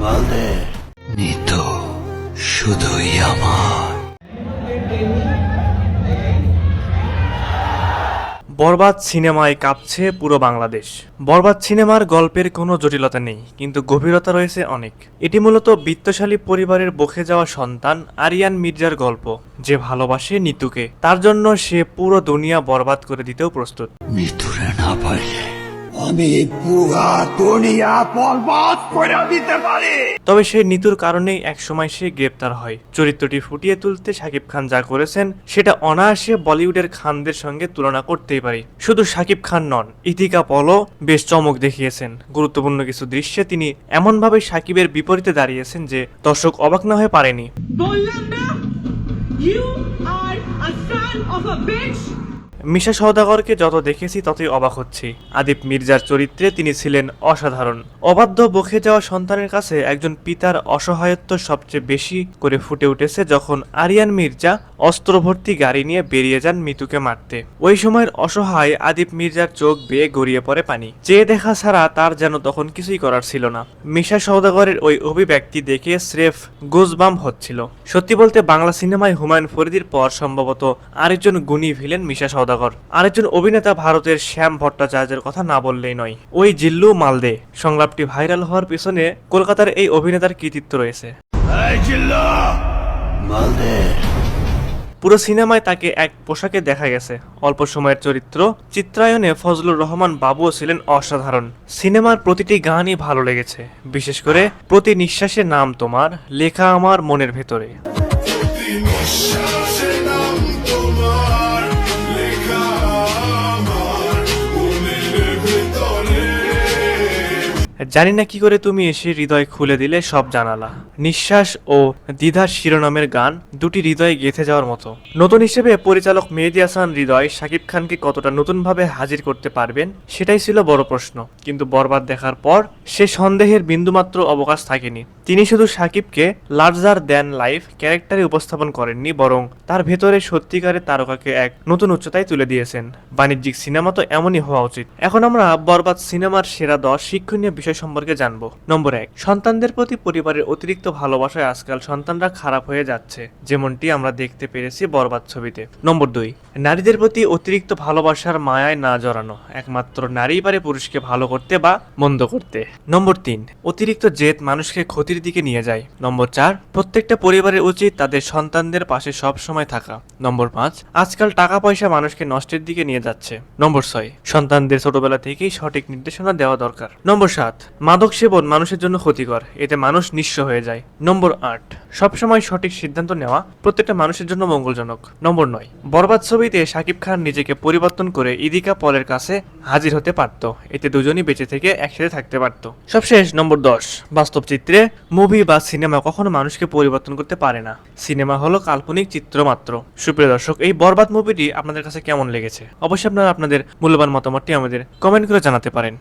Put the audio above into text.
মালদে নিতো শুধুই আমার। বরবাদ সিনেমায় কাঁপছে পুরো বাংলাদেশ। বরবাদ সিনেমার গল্পের কোনো জটিলতা নেই কিন্তু গভীরতা রয়েছে অনেক। এটি মূলত বিত্তশালী পরিবারের বকে যাওয়া সন্তান আরিয়ান মির্জার গল্প যে ভালোবাসে নিতুকে। তার জন্য সে পুরো দুনিয়া বরবাদ করে দিতেও প্রস্তুত। নিতুরে না পারলে আমি পুরা দুনিয়া বরবাদ করে দিতে পারি। তবে সেই নিতুর কারণেই একসময় সে গ্রেপ্তার হয়। চরিত্রটি ফুটিয়ে তুলতে শাকিব খান যা করেছেন সেটা অনায়াসে বলিউডের খানদের সঙ্গে তুলনা করতেই পারি। শুধু শাকিব খান নন ইতিকা পলও বেশ চমক দেখিয়েছেন। গুরুত্বপূর্ণ কিছু দৃশ্যে তিনি এমনভাবে শাকিবের বিপরীতে দাঁড়িয়েছেন যে দর্শক অবাক না হয়ে পারেনি। বললাম না you are a son of a bitch Misha সওদাগরকে যত দেখেছি, ততই অবাক হচ্ছি। আদিপ মির্জার চরিত্রে তিনি ছিলেন অসাধারণ। অবাধ্য বকে যাওয়া সন্তানের কাছে একজন পিতার অসহায়ত্ব সবচেয়ে বেশি করে ফুটে উঠেছে যখন আরিয়ান মির্জা অস্ত্রভর্তি গাড়ি নিয়ে বেরিয়ে যান মিতুকে মারতে। ওই সময়ের অসহায় আদিপ মির্জার চোখ বেয়ে গড়িয়ে পড়ে পানি। চেয়ে দেখা ছাড়া তার যেন তখন কিছুই করার ছিল না। মিশা সওদাগরের ওই অভিব্যক্তি দেখে স্রেফ গুজবাম হচ্ছিল। সত্যি বলতে বাংলা সিনেমায় হুমায়ুন ফরিদির পর সম্ভবত আরেকজন গুণী ভিলেন মিশা সওদাগর। আরেকজন অভিনেতা ভারতের শ্যাম ভট্টাচার্যের কথা না বললেই নয়। ওই জিল্লু মালদে। সংলাপটি ভাইরাল হওয়ার পিছনে কলকাতার এই অভিনেতার কৃতিত্ব রয়েছে। পুরো সিনেমায় তাকে এক পোশাকে দেখা গেছে। অল্প সময়ের চরিত্র চিত্রায়নে ফজলুর রহমান বাবুও ছিলেন অসাধারণ। সিনেমার প্রতিটি গানই ভালো লেগেছে। বিশেষ করে প্রতি নিঃশ্বাসে নাম তোমার লেখা আমার মনের ভেতরে। জানি না কি করে তুমি এসে হৃদয় খুলে দিলে সব জানালা। নিঃশ্বাস ও দ্বিধার শিরোনামের গান দুটি হৃদয়ে গেঁথে যাওয়ার মতো। নতুন হিসেবে পরিচালক মেহেদি হাসান হৃদয় শাকিব খানকে কতটা নতুনভাবে হাজির করতে পারবেন, সেটাই ছিল বড় প্রশ্ন। কিন্তু বরবাদ দেখার পর সে সন্দেহের বিন্দুমাত্র অবকাশ থাকেনি। তিনি শুধু শাকিবকে লার্জার দ্যান লাইফ ক্যারেক্টারে উপস্থাপন করেননি, বরং তার ভেতরে সত্যিকারের তারকাকে এক নতুন উচ্চতায় তুলে দিয়েছেন। বাণিজ্যিক সিনেমা তো এমনই হওয়া উচিত। এখন আমরা বরবাদ সিনেমার সেরা দশ শিক্ষণীয় বিষয় সম্পর্কে জানব। নম্বর এক, সন্তানদের প্রতি পরিবারের অতিরিক্ত ভালোবাসায় আজকাল সন্তানরা খারাপ হয়ে যাচ্ছে, যেমনটি আমরা দেখতে পেরেছি বরবাদ ছবিতে। নম্বর দুই, নারীদের প্রতি অতিরিক্ত ভালোবাসার মায়ায় না জড়ানো, একমাত্র নারী পারে পুরুষকে ভালো করতে বা মন্দ করতে। নম্বর তিন, অতিরিক্ত জেদ মানুষকে ক্ষতির দিকে নিয়ে যায়। নম্বর চার, প্রত্যেকটা পরিবারের উচিত তাদের সন্তানদের পাশে সব সময় থাকা। নম্বর পাঁচ, আজকাল টাকা পয়সা মানুষকে নষ্টের দিকে নিয়ে যাচ্ছে। নম্বর ছয়, সন্তানদের ছোটবেলা থেকেই সঠিক নির্দেশনা দেওয়া দরকার। নম্বর সাত মাদক সেবন মানুষের জন্য ক্ষতিকর। এতে মানুষ নিঃস্ব হয়ে যায়। নম্বর আট। সবসময় সঠিক সিদ্ধান্ত নেওয়া প্রত্যেকটা মানুষের জন্য মঙ্গলজনক। নম্বর নয়। বরবাদ ছবিতে শাকিব খান নিজেকে পরিবর্তন করে ইদিকা পলের কাছে হাজির হতে পারত। এতে দুজনই বেঁচে থেকে একসাথে থাকতে পারত। সবশেষ নম্বর দশ। বাস্তব চিত্রে মুভি বা সিনেমা কখনো মানুষকে পরিবর্তন করতে পারে না। সিনেমা হলো কাল্পনিক চিত্র মাত্র। সুপ্রিয় দর্শক, এই বরবাদ মুভিটি আপনাদের কাছে কেমন লেগেছে? অবশ্যই আপনারা আপনাদের মূল্যবান মতামতটি আমাদের কমেন্ট করে জানাতে পারেন।